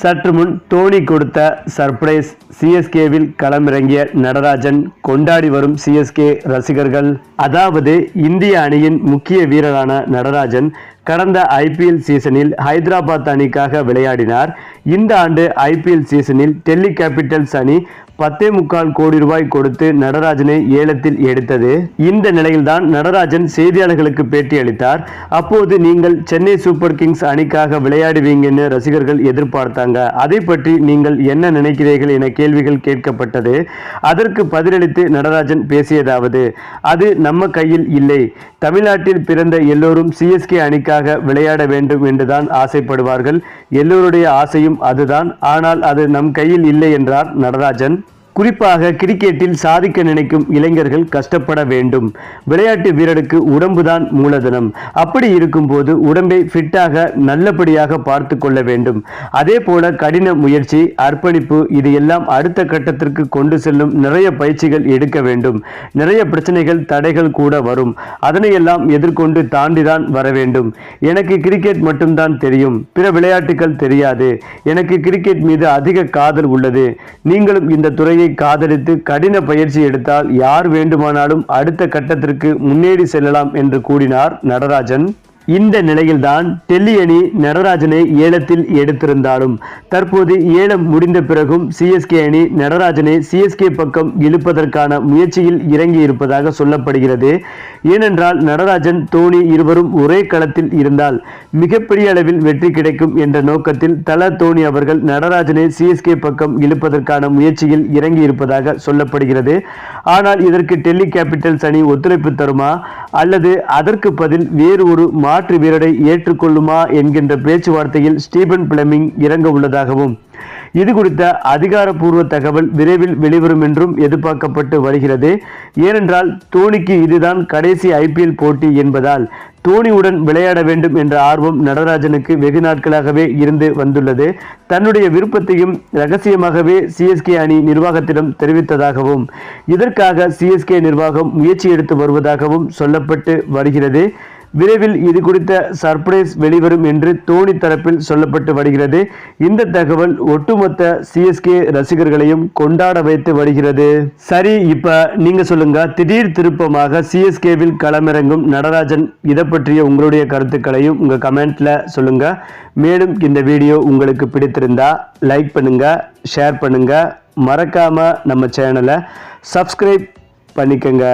சற்று முன் தோனி கொடுத்த சர்ப்ரைஸ் சிஎஸ்கேவில் களமிறங்கிய நடராஜன் கொண்டாடி வரும் சிஎஸ்கே ரசிகர்கள். அதாவது இந்திய அணியின் முக்கிய வீரரான நடராஜன் கடந்த ஐபிஎல் சீசனில் ஹைதராபாத் அணிக்காக விளையாடினார். இந்த ஆண்டு ஐபிஎல் சீசனில் டெல்லி கேபிட்டல்ஸ் அணி பத்தே முக்கால் கோடி ரூபாய் கொடுத்து நடராஜனை ஏலத்தில் எடுத்தது. இந்த நிலையில்தான் நடராஜன் செய்தியாளர்களுக்கு பேட்டி அளித்தார். அப்போது நீங்கள் சென்னை சூப்பர் கிங்ஸ் அணிக்காக விளையாடுவீங்கன்னு ரசிகர்கள் எதிர்பார்த்தாங்க. அதை பற்றி நீங்கள் என்ன நினைக்கிறீர்கள் என கேள்விகள் கேட்கப்பட்டது. அதற்கு பதிலளித்து நடராஜன் பேசியதாவது அது நம்ம கையில் இல்லை. தமிழ்நாட்டில் பிறந்த எல்லோரும் சிஎஸ்கே அணிக்காக விளையாட வேண்டும் என்றுதான் ஆசைப்படுவார்கள். எல்லோருடைய ஆசையும் அதுதான். ஆனால் அது நம் கையில் இல்லை என்றார் நடராஜன். குறிப்பாக கிரிக்கெட்டில் சாதிக்க நினைக்கும் இளைஞர்கள் கஷ்டப்பட வேண்டும். விளையாட்டு வீரருக்கு உடம்புதான் மூலதனம். அப்படி இருக்கும்போது உடம்பை ஃபிட்டாக நல்லபடியாக பார்த்து கொள்ள வேண்டும். அதே போல கடின முயற்சி அர்ப்பணிப்பு இது எல்லாம் அடுத்த கட்டத்திற்கு கொண்டு செல்லும் நிறைய பயிற்சிகள் எடுக்க வேண்டும். நிறைய பிரச்சனைகள் தடைகள் கூட வரும். அதனையெல்லாம் எதிர்கொண்டு தாண்டிதான் வர வேண்டும். எனக்கு கிரிக்கெட் மட்டும்தான் தெரியும். பிற விளையாட்டுகள் தெரியாது. எனக்கு கிரிக்கெட் மீது அதிக காதல் உள்ளது. நீங்களும் இந்த துறையை காதலித்து கடின பயிற்சி எடுத்தால் யார் வேண்டுமானாலும் அடுத்த கட்டத்திற்கு முன்னேறி செல்லலாம் என்று கூறினார் நடராஜன். இந்த நிலையில்தான் டெல்லி அணி நடராஜனை ஏலத்தில் எடுத்திருந்தாலும் தற்போது ஏலம் முடிந்த பிறகும் சிஎஸ்கே அணி நடராஜனை சிஎஸ்கே பக்கம் இழுப்பதற்கான முயற்சியில் இறங்கி இருப்பதாக சொல்லப்படுகிறது. ஏனென்றால் நடராஜன் தோனி இருவரும் ஒரே களத்தில் இருந்தால் மிகப்பெரிய அளவில் வெற்றி கிடைக்கும் என்ற நோக்கத்தில் தல தோனி அவர்கள் நடராஜனை சிஎஸ்கே பக்கம் இழுப்பதற்கான முயற்சியில் இறங்கி இருப்பதாக சொல்லப்படுகிறது. ஆனால் இதற்கு டெல்லி கேபிட்டல்ஸ் அணி ஒத்துழைப்பு தருமா? அல்லது அதற்கு பதில் வேறு ஒரு மா மாற்று வீரரை ஏற்றுக்கொள்ளுமா என்கின்ற பேச்சுவார்த்தையில் ஸ்டீபன் பிளமிங் இறங்க உள்ளதாகவும் இது குறித்த அதிகாரப்பூர்வ தகவல் விரைவில் வெளிவரும் என்றும் எதிர்பார்க்கப்பட்டு வருகிறது. ஏனென்றால் தோனிக்கு இதுதான் கடைசி ஐபிஎல் போட்டி என்பதால் தோனியுடன் விளையாட வேண்டும் என்ற ஆர்வம் நடராஜனுக்கு வெகு நாட்களாகவே இருந்து வந்துள்ளது. தன்னுடைய விருப்பத்தையும் ரகசியமாகவே சிஎஸ்கே அணி நிர்வாகத்திடம் தெரிவித்ததாகவும் இதற்காக சிஎஸ்கே நிர்வாகம் முயற்சி எடுத்து வருவதாகவும் சொல்லப்பட்டு வருகிறது. விரைவில் இது குறித்த சர்ப்ரைஸ் வெளிவரும் என்று தோனி தரப்பில் சொல்லப்பட்டு வருகிறது. இந்த தகவல் ஒட்டுமொத்த சிஎஸ்கே ரசிகர்களையும் கொண்டாட வைத்து வருகிறது. சரி இப்ப நீங்க சொல்லுங்க. திடீர் திருப்பமாக சிஎஸ்கேவில் களமிறங்கும் நடராஜன் இதை பற்றிய உங்களுடைய கருத்துக்களையும் உங்க கமெண்ட்ல சொல்லுங்க. மேலும் இந்த வீடியோ உங்களுக்கு பிடித்திருந்தா லைக் பண்ணுங்க ஷேர் பண்ணுங்க. மறக்காம நம்ம சேனலை சப்ஸ்கிரைப் பண்ணிக்கங்க.